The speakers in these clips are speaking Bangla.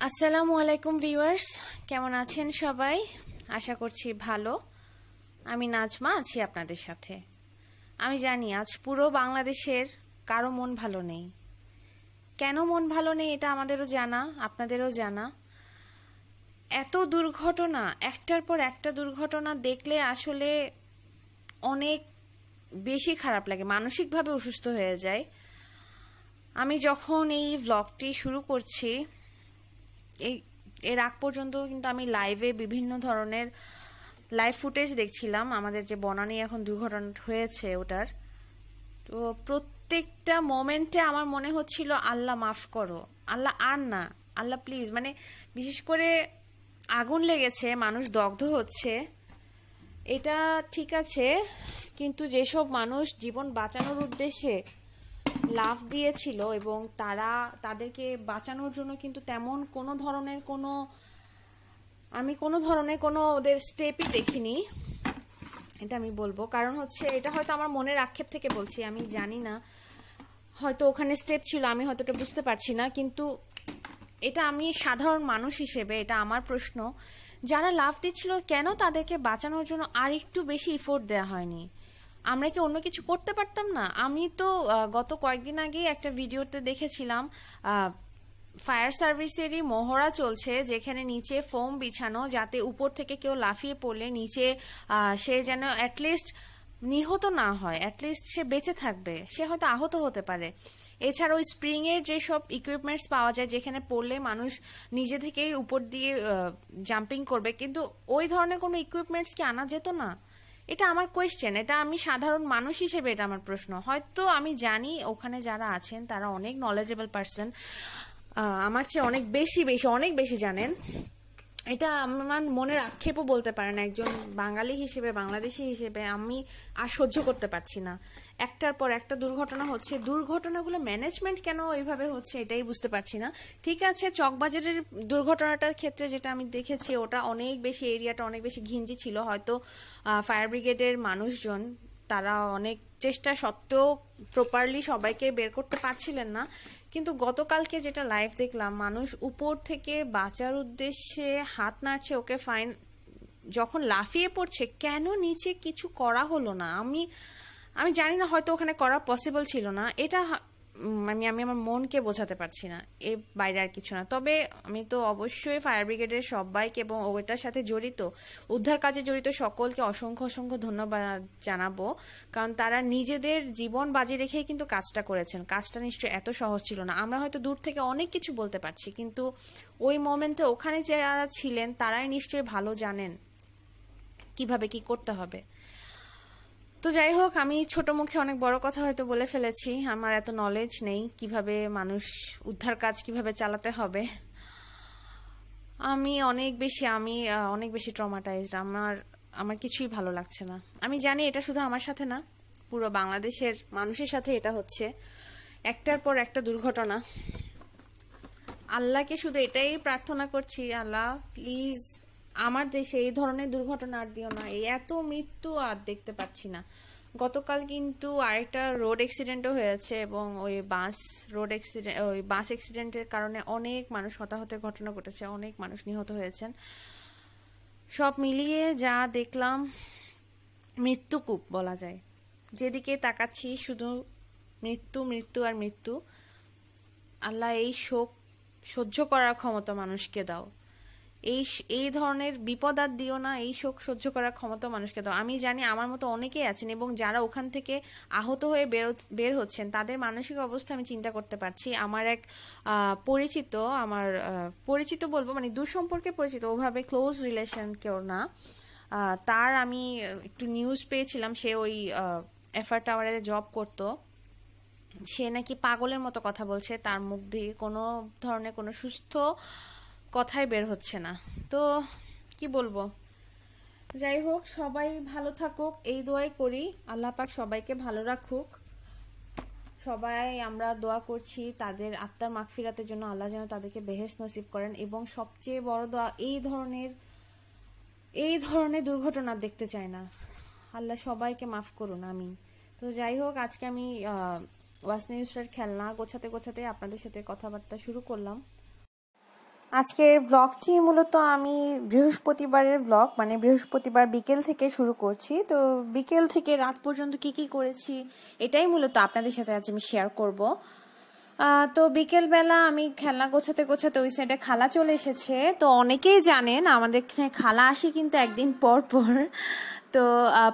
আসসালামু আলাইকুম ভিউয়ার্স, কেমন আছেন সবাই? আশা করছি ভালো। আমি নাজমা আছি আপনাদের সাথে। আমি জানি আজ পুরো বাংলাদেশের কারও মন ভালো নেই। কেন মন ভালো নেই এটা আমাদেরও জানা, আপনাদেরও জানা। এত দুর্ঘটনা, একটার পর একটা দুর্ঘটনা দেখলে আসলে অনেক বেশি খারাপ লাগে, মানসিকভাবে অসুস্থ হয়ে যায়। আমি যখন এই ভ্লগটি শুরু করছি এই, এর আগ পর্যন্ত কিন্তু আমি লাইভে বিভিন্ন ধরনের লাইভ ফুটেজ দেখছিলাম। আমাদের যে বনানী এখন দুর্ঘটনা হয়েছে ওটার। তো প্রত্যেকটা মোমেন্টে আমার মনে হচ্ছিল, আল্লাহ মাফ করো। আল্লাহ আর না। আল্লাহ প্লিজ মানে বিশেষ করে আগুন লেগেছে, মানুষ দগ্ধ হচ্ছে। এটা ঠিক আছে, কিন্তু যেসব মানুষ জীবন বাঁচানোর উদ্দেশ্যে লাভ দিয়েছিল এবং তারা তাদেরকে বাঁচানোর জন্য কিন্তু তেমন কোনো ধরনের কোনো, আমি কোনো ধরনের কোনো ওদের স্টেপই দেখিনি। এটা আমি বলব। কারণ হচ্ছে এটা হয়তো আমার মনের আক্ষেপ থেকে বলছি, আমি জানি না। হয়তো ওখানে স্টেপ ছিল, আমি হয়তো এটা বুঝতে পারছি না। কিন্তু এটা আমি সাধারণ মানুষ হিসেবে, এটা আমার প্রশ্ন, যারা লাভ দিচ্ছিল কেন তাদেরকে বাঁচানোর জন্য আর একটু বেশি ইফোর্ট দেওয়া হয়নি? আমরা কি অন্য কিছু করতে পারতাম না? আমি তো গত কয়েকদিন আগে একটা ভিডিওতে দেখেছিলাম ফায়ার সার্ভিসেরই মহড়া চলছে যেখানে নিচে ফোম বিছানো যাতে উপর থেকে কেউ লাফিয়ে পড়লে নিচে সে যেন অ্যাটলিস্ট নিহত না হয় অ্যাটলিস্ট সে বেঁচে থাকবে, সে হয়তো আহত হতে পারে। এছাড়া ওই স্প্রিং এর যেসব ইকুইপমেন্টস পাওয়া যায় যেখানে পড়লে মানুষ নিজে থেকেই উপর দিয়ে জাম্পিং করবে, কিন্তু ওই ধরনের কোনো ইকুইপমেন্টস কি আনা যেত না? এটা আমার কোয়েশ্চেন এটা আমি সাধারণ মানুষ হিসেবে এটা আমার প্রশ্ন। হয়তো আমি জানি ওখানে যারা আছেন, তারা অনেক নলেজেবল পার্সন আমার চেয়ে অনেক বেশি বেশি, অনেক বেশি জানেন। এটা আমার মনের আক্ষেপও বলতে পারেন একজন বাঙালি হিসেবে, বাংলাদেশি হিসেবে আমি আর সহ্য করতে পারছি না। একটার পর একটা দুর্ঘটনা হচ্ছে। দুর্ঘটনাগুলো ম্যানেজমেন্ট কেন এইভাবে হচ্ছে এটাই বুঝতে পারছি না। ঠিক আছে, চকবাজারের দুর্ঘটনাটার ক্ষেত্রে যেটা আমি দেখেছি, ওটা অনেক বেশি এরিয়াটা অনেক বেশি ঘিঞ্জি ছিল। হয়তো ফায়ার ব্রিগেডের মানুষজন তারা অনেক চেষ্টা সত্ত্বেও প্রপারলি সবাইকে বের করতে পারছিলেন না। কিন্তু গতকালকে যেটা লাইভ দেখলাম, মানুষ উপর থেকে বাঁচার উদ্দেশ্যে হাত নাড়ছে, ওকে ফাইন যখন লাফিয়ে পড়ছে, কেন নিচে কিছু করা হলো না? আমি আমি জানি না হয়তো ওখানে করা পসিবল ছিল না। এটা আমি আমি আমার মনকে বোঝাতে পারছি না। এ বাইরে আর কিছু না। তবে আমি তো অবশ্যই ফায়ার ব্রিগেডের সবাইকে এবং ওইটার সাথে জড়িত, উদ্ধার কাজে জড়িত সকলকে অসংখ্য অসংখ্য ধন্যবাদ জানাব। কারণ তারা নিজেদের জীবন বাজি রেখেই কিন্তু কাজটা করেছেন। কাজটা নিশ্চয়ই এত সহজ ছিল না। আমরা হয়তো দূর থেকে অনেক কিছু বলতে পারছি, কিন্তু ওই মোমেন্টে ওখানে যারা ছিলেন, তারাই নিশ্চয়ই ভালো জানেন কীভাবে কি করতে হবে। তো যাই হোক, আমি ছোট মুখে অনেক বড় কথা হয়তো বলে ফেলেছি। আমার এত নলেজ নেই কীভাবে মানুষ উদ্ধার কাজ কীভাবে চালাতে হবে। আমি অনেক বেশি, আমি অনেক বেশি ট্রমাটাইজড আমার আমার কিছুই ভালো লাগছে না। আমি জানি এটা শুধু আমার সাথে না, পুরো বাংলাদেশের মানুষের সাথে এটা হচ্ছে। একটার পর একটা দুর্ঘটনা। আল্লাহকে শুধু এটাই প্রার্থনা করছি, আল্লাহ প্লিজ আমার দেশে এই ধরনের দুর্ঘটনা আর দিও না। এত মৃত্যু আর দেখতে পাচ্ছি না। গতকাল কিন্তু আরেকটা রোড অ্যাক্সিডেন্টও হয়েছে এবং ওই বাস রোড অ্যাক্সিডেন্ট ওই বাস অ্যাক্সিডেন্টের কারণে অনেক মানুষ হতাহতের ঘটনা ঘটেছে, অনেক মানুষ নিহত হয়েছেন। সব মিলিয়ে যা দেখলাম মৃত্যুকূপ বলা যায়। যেদিকে তাকাচ্ছি, শুধু মৃত্যু মৃত্যু আর মৃত্যু। আল্লাহ এই শোক সহ্য করার ক্ষমতা মানুষকে দাও। এই এই ধরনের বিপদ আর দিও না, এই শোক সহ্য করার ক্ষমতা মানুষকে দাও। আমি জানি আমার মতো অনেকেই আছেন এবং যারা ওখান থেকে আহত হয়ে বের হচ্ছেন, তাদের মানসিক অবস্থা আমি চিন্তা করতে পারছি। আমার এক পরিচিত, আমার পরিচিত বলব মানে দূর সম্পর্কে পরিচিত, ওভাবে ক্লোজ রিলেশন কেউ না। তার আমি একটু নিউজ পেয়েছিলাম, সে ওই এফআর টাওয়ারে জব করতো। সে নাকি পাগলের মতো কথা বলছে, তার মুখ দিয়ে কোনো ধরনের কোনো সুস্থ কথাই বের হচ্ছে না। তো কি বলব? যাই হোক, সবাই ভালো থাকুক, এই দোয়াই করি। আল্লাহ পাক সবাইকে ভালো রাখুক। সবাই আমরা দোয়া করছি তাদের আত্মার মাগফিরাতের জন্য আল্লাহ যেন তাদেরকে বেহেস নসিব করেন এবং সবচেয়ে বড় দোয়া, এই ধরনের এই ধরনের দুর্ঘটনা দেখতে চাই না। আল্লাহ সবাইকে মাফ করুন আমি তো যাই হোক, আজকে আমি ওয়াসনি খেলনা গোছাতে গোছাতে আপনাদের সাথে কথাবার্তা শুরু করলাম। আজকের ব্লগটি মূলত আমি বৃহস্পতিবারের ব্লগ মানে বৃহস্পতিবার বিকেল থেকে শুরু করছি। তো বিকেল থেকে রাত পর্যন্ত কি কি করেছি, এটাই মূলত আপনাদের সাথে আজ আমি শেয়ার করব। তো বিকেলবেলা আমি খেলনা গোছাতে গোছাতে ওই সাইডে খালা চলে এসেছে। তো অনেকেই জানেন, আমাদের খালা আসি কিন্তু একদিন পর পর। তো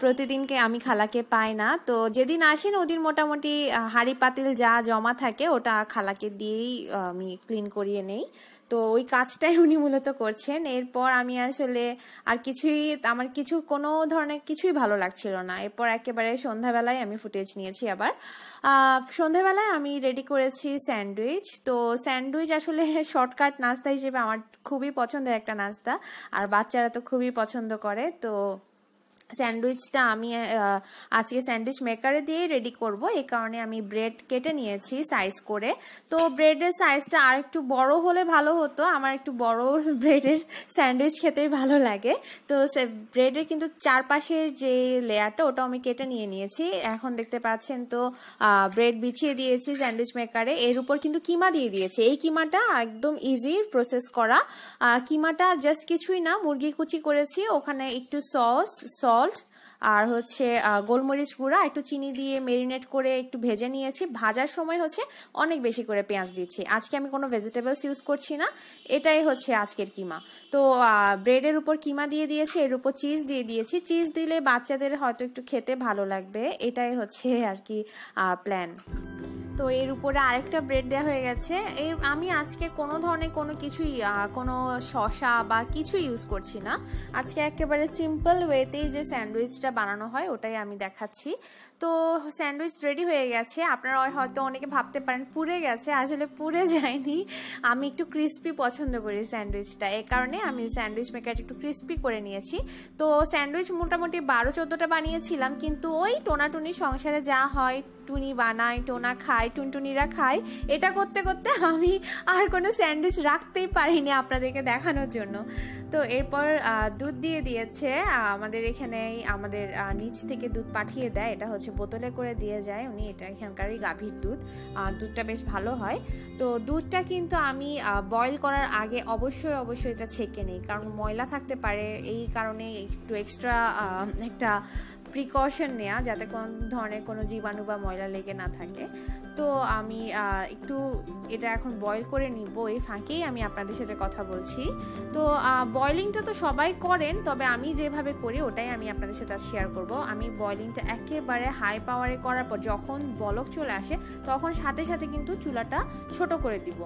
প্রতিদিনকে আমি খালাকে পাই না। তো, যেদিন আসেন ওদিন মোটামুটি হাড়ি পাতিল যা জমা থাকে, ওটা খালাকে দিয়েই আমি ক্লিন করিয়ে নেই। তো, ওই কাজটাই উনি মূলত করছেন। এরপর আমি আসলে আর কিছুই, আমার কিছু কোনো ধরনের কিছুই ভালো লাগছিল না। এরপর একেবারে সন্ধ্যাবেলায় আমি ফুটেজ নিয়েছি আবার। সন্ধ্যাবেলায় আমি রেডি করেছি স্যান্ডউইচ। তো, স্যান্ডউইচ আসলে শর্টকাট নাস্তা হিসেবে আমার খুবই পছন্দের একটা নাস্তা। আর বাচ্চারা তো খুবই পছন্দ করে। তো স্যান্ডউইচটা আমি আজকে স্যান্ডউইচ মেকারে দিয়ে রেডি করব। এই কারণে আমি ব্রেড কেটে নিয়েছি সাইজ করে। তো ব্রেডের সাইজটা আর একটু বড় হলে ভালো হতো। আমার একটু বড় ব্রেডের স্যান্ডউইচ খেতেই ভালো লাগে। তো ব্রেডের কিন্তু চারপাশের যে লেয়ারটা ওটা আমি কেটে নিয়ে নিয়েছি। এখন দেখতে পাচ্ছেন তো ব্রেড বিছিয়ে দিয়েছি স্যান্ডউইচ মেকারে। এর উপর কিন্তু কিমা দিয়ে দিয়েছি। এই কিমাটা একদম ইজি প্রসেস করা। কিমাটা জাস্ট কিছুই না, মুরগি কুচি করেছি। ওখানে একটু সস সস সল্ট আর হচ্ছে গোলমরিচ গুঁড়া, একটু চিনি দিয়ে মেরিনেট করে একটু ভেজে নিয়েছি। ভাজার সময় হচ্ছে অনেক বেশি করে পেঁয়াজ দিচ্ছি। আজকে আমি কোনো ভেজিটেবলস ইউজ করছি না। এটাই হচ্ছে আজকের কিমা। তো ব্রেডের উপর কিমা দিয়ে দিয়েছি, এর উপর চিজ দিয়ে দিয়েছি। চিজ দিলে বাচ্চাদের হয়তো একটু খেতে ভালো লাগবে। এটাই হচ্ছে আর কি প্ল্যান তো এর উপরে আরেকটা ব্রেড দেওয়া হয়ে গেছে। এর আমি আজকে কোনো ধরনের কোনো কিছুই কোনো শশা বা কিছু ইউজ করছি না। আজকে একেবারে সিম্পল ওয়েতেই যে স্যান্ডউইচটা বানানো হয়, ওটাই আমি দেখাচ্ছি। তো স্যান্ডউইচ রেডি হয়ে গেছে। আপনারা হয়তো অনেকে ভাবতে পারেন, পুড়ে গেছে। আসলে পুড়ে যায়নি। আমি একটু ক্রিস্পি পছন্দ করি স্যান্ডউইচটা। এ কারণে আমি স্যান্ডউইচ মেকারটা একটু ক্রিস্পি করে নিয়েছি। তো স্যান্ডউইচ মোটামুটি বারো চোদ্দোটা বানিয়েছিলাম, কিন্তু ওই টোনাটুনি সংসারে যা হয় টুনি বানায়, টোনা খায়, টুনটুনিরা খায়। এটা করতে করতে আমি আর কোনো স্যান্ডউইচ রাখতেই পারিনি আপনাদেরকে দেখানোর জন্য। তো এরপর দুধ দিয়ে দিয়েছে আমাদের এখানে আমাদের নিচ থেকে দুধ পাঠিয়ে দেয়। এটা হচ্ছে বোতলে করে দিয়ে যায় উনি, এটা এখানকারই গাভীর দুধ। দুধটা বেশ ভালো হয়। তো দুধটা কিন্তু আমি বয়ল করার আগে অবশ্যই অবশ্যই এটা ছেঁকে নিই। কারণ ময়লা থাকতে পারে, এই কারণে একটু এক্সট্রা একটা প্রিকশন নেওয়া যাতে কোন ধরনের কোনো জীবাণু বা ময়লা লেগে না থাকে। তো আমি একটু এটা এখন বয়েল করে নিব। এই ফাঁকেই আমি আপনাদের সাথে কথা বলছি। তো বয়লিংটা তো সবাই করেন, তবে আমি যেভাবে করি ওটাই আমি আপনাদের সাথে শেয়ার করব। আমি বয়লিংটা একেবারে হাই পাওয়ারে করার পর যখন বলক চলে আসে, তখন সাথে সাথে কিন্তু চুলাটা ছোট করে দিব।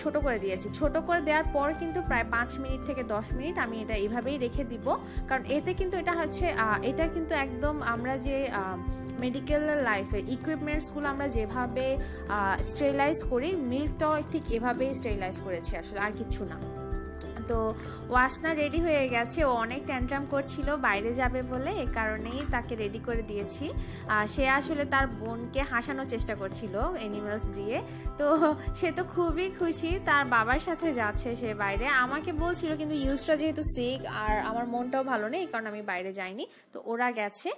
ছোট করে দিয়েছি। ছোট করে দেওয়ার পর কিন্তু প্রায় পাঁচ মিনিট থেকে দশ মিনিট আমি এটা এভাবেই রেখে দিব। কারণ এতে কিন্তু এটা হচ্ছে এটা কিন্তু একদম আমরা যে মেডিকেল লাইফে ইকুইপমেন্টসগুলো আমরা যেভাবে স্টেরিলাইজ করে মিল্কটাও ঠিক এভাবেই স্টেরিলাইজ করেছি আসলে আর কিছু না। তো ওয়াসনা রেডি হয়ে গেছে। ও অনেক ট্যান্ট্রাম করছিল, বাইরে যাবে বলে এ কারণেই তাকে রেডি করে দিয়েছি। সে আসলে তার বোনকে হাসানোর চেষ্টা করছিল অ্যানিমালস দিয়ে। তো সে তো খুবই খুশি, তার বাবার সাথে যাচ্ছে সে বাইরে। আমাকে বলছিল, কিন্তু ইউজটা যেহেতু সিক আর আমার মনটাও ভালো নেই কারণ আমি বাইরে যাইনি। তো ওরা গেছে।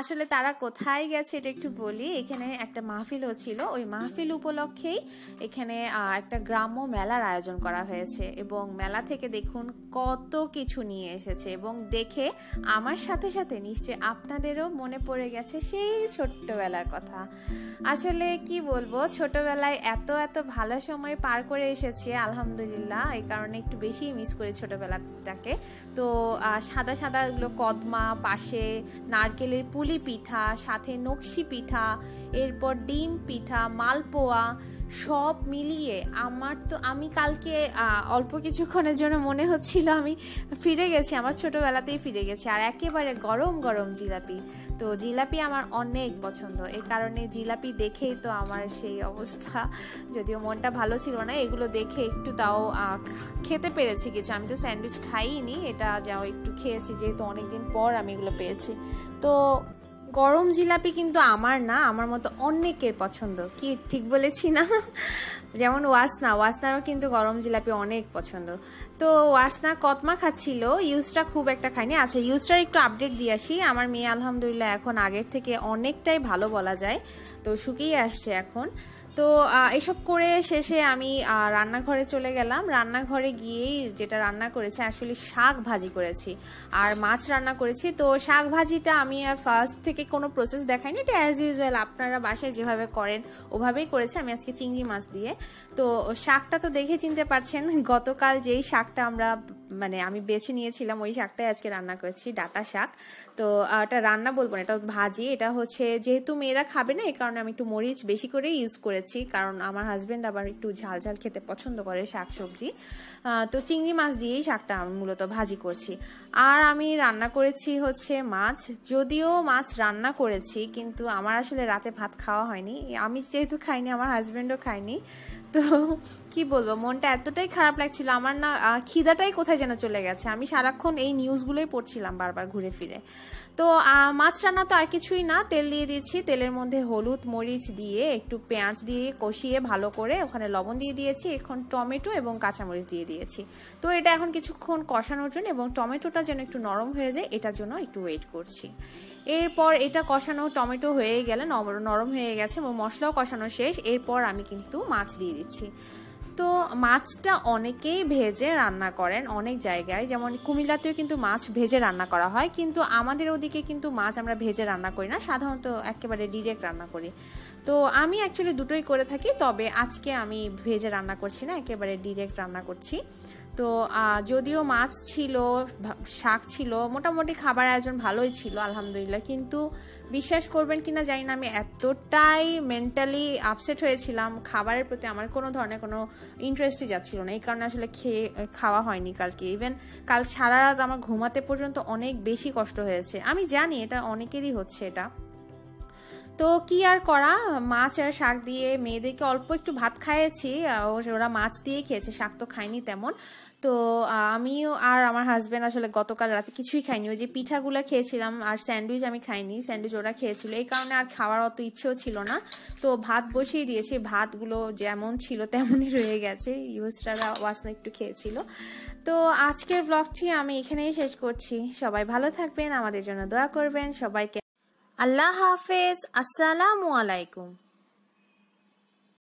আসলে তারা কোথায় গেছে এটা একটু বলি। এখানে একটা মাহফিলও ছিল। ওই মাহফিল উপলক্ষেই এখানে একটা গ্রাম্য মেলার আয়োজন করা হয়েছে এবং মেলা থেকে দেখুন, কত কিছু নিয়ে এসেছে এবং দেখে আমার সাথে সাথে নিশ্চয় আপনাদেরও মনে পড়ে গেছে সেই ছোট্টবেলার কথা। আসলে কি বলব, ছোটবেলায় এত এত ভালো সময় পার করে এসেছে, আলহামদুলিল্লাহ। এই কারণে একটু বেশি মিস করি ছোটবেলাটাকে। তো সাদা সাদা এগুলো কদমা, পাশে নারকেলের পুলি পিঠা, সাথে নকশি পিঠা এরপর ডিম, পিঠা, মালপোয়া সব মিলিয়ে আমার তো, আমি কালকে অল্প কিছুক্ষণের জন্য মনে হচ্ছিল আমি ফিরে গেছি, আমার ছোটোবেলাতেই ফিরে গেছি। আর একেবারে গরম গরম জিলাপি। তো জিলাপি আমার অনেক পছন্দ। এই কারণে জিলাপি দেখেই তো আমার সেই অবস্থা। যদিও মনটা ভালো ছিল না, এগুলো দেখে একটু তাও খেতে পেরেছি কিছু। আমি তো স্যান্ডউইচ খাইনি, এটা যাও একটু খেয়েছি, যেহেতু অনেকদিন পর আমি এগুলো পেয়েছি। তো গরম জিলাপি কিন্তু আমার না, আমার মতো অনেকের পছন্দ। কি ঠিক বলেছি না? যেমন ওয়াসনা, ওয়াসনারও কিন্তু গরম জিলাপি অনেক পছন্দ। তো ওয়াসনা কতমা খাচ্ছিল? ইউজটা খুব একটা খায়নি। আচ্ছা ইউজটার একটু আপডেট দিয়ে আসি। আমার মেয়ে আলহামদুলিল্লাহ এখন আগের থেকে অনেকটাই ভালো বলা যায়। তো শুকিয়ে আসছে এখন। তো এসব করে শেষে আমি রান্নাঘরে চলে গেলাম। রান্নাঘরে গিয়েই যেটা রান্না করেছি আসলে শাক ভাজি করেছি। আর মাছ রান্না করেছি। তো শাক ভাজিটা আমি আর ফার্স্ট থেকে কোনো প্রসেস দেখাইনি। এটা অ্যাজ ইউজুয়াল আপনারা বাসায় যেভাবে করেন, ওভাবেই করেছি। আমি আজকে চিংড়ি মাছ দিয়ে। তো, শাকটা তো দেখে চিনতে পারছেন, গতকাল যেই শাকটা আমরা মানে আমি বেছে নিয়েছিলাম ওই শাকটাই আজকে রান্না করেছি, ডাটা শাক। তো এটা রান্না বলব না, এটা ভাজি। এটা হচ্ছে, যেহেতু মেয়েরা খাবে না, এই কারণে আমি একটু মরিচ বেশি করে ইউজ করেছি, কারণ আমার হাজব্যান্ড আবার একটু ঝাল ঝাল খেতে পছন্দ করে শাক সবজি তো চিংড়ি মাছ দিয়েই শাকটা আমি মূলত ভাজি করছি। আর আমি রান্না করেছি হচ্ছে মাছ। যদিও মাছ রান্না করেছি, কিন্তু আমার আসলে রাতে ভাত খাওয়া হয়নি। আমি যেহেতু খাইনি, আমার হাজব্যান্ডও খায়নি। তো কি বলব, মনটা এতটাই খারাপ লাগছিল। আমার না খিদাটাই কোথায় যেন চলে গেছে। আমি সারাক্ষণ এই নিউজগুলোই পড়ছিলাম বারবার ঘুরে ফিরে। তো মাছ রান্না তো আর কিছুই না। তেল দিয়ে দিয়েছি। তেলের মধ্যে হলুদ মরিচ দিয়ে, একটু পেঁয়াজ দিয়ে কষিয়ে ভালো করে ওখানে লবণ দিয়ে দিয়েছি। এখন টমেটো এবং কাঁচামরিচ দিয়ে দিয়েছি। তো, এটা এখন কিছুক্ষণ কষানোর জন্য এবং টমেটোটা যেন একটু নরম হয়ে যায়, এটার জন্য একটু ওয়েট করছি। এরপর এটা কষানো টমেটো হয়ে গেলে নরম হয়ে গেছে এবং মশলাও কষানো শেষ। এরপর আমি কিন্তু মাছ দিয়ে দিচ্ছি। তো মাছটা অনেকেই ভেজে রান্না করেন অনেক জায়গায়। যেমন কুমিল্লাতেও কিন্তু মাছ ভেজে রান্না করা হয়, কিন্তু আমাদের ওদিকে কিন্তু মাছ আমরা ভেজে রান্না করি না, সাধারণত একেবারে ডিরেক্ট রান্না করি। তো আমি অ্যাকচুয়ালি দুটোই করে থাকি, তবে আজকে আমি ভেজে রান্না করছি না, একেবারে ডিরেক্ট রান্না করছি। তো যদিও মাছ ছিল শাক ছিল, মোটামুটি খাবার আয়োজন ভালোই ছিল, আলহামদুলিল্লাহ। কিন্তু বিশ্বাস করবেন কিনা জানি না, আমি এতটাই মেন্টালি আপসেট হয়েছিলাম, খাবারের প্রতি আমার কোনো ধরনের কোনো ইন্টারেস্টই যাচ্ছিল না। এই কারণে আসলে খেয়ে, খাওয়া হয়নি কালকে। ইভেন কাল সারা রাত আমার ঘুমাতে পর্যন্ত অনেক বেশি কষ্ট হয়েছে। আমি জানি এটা অনেকেরই হচ্ছে এটা। তো কি আর করা? মাছ আর শাক দিয়ে মেয়েদেরকে অল্প একটু ভাত খাইয়েছি ওরা মাছ দিয়ে খেয়েছে, শাক তো খায়নি তেমন। তো আমিও আর আমার হাজব্যান্ড আসলে গতকাল রাতে কিছুই খাইনি। ওই যে পিঠাগুলো খেয়েছিলাম আর স্যান্ডউইচ আমি খাইনি, স্যান্ডউইচ ওরা খেয়েছিল। এই কারণে আর খাওয়ার অত ইচ্ছেও ছিল না। তো ভাত বসিয়ে দিয়েছি, ভাতগুলো যেমন ছিল তেমনই রয়ে গেছে। ইউজটারা ওয়াসনা একটু খেয়েছিল। তো আজকের ব্লগটি আমি এখানেই শেষ করছি। সবাই ভালো থাকবেন, আমাদের জন্য দোয়া করবেন। সবাইকে আল্লাহ হাফেজ। আসসালামু আলাইকুম।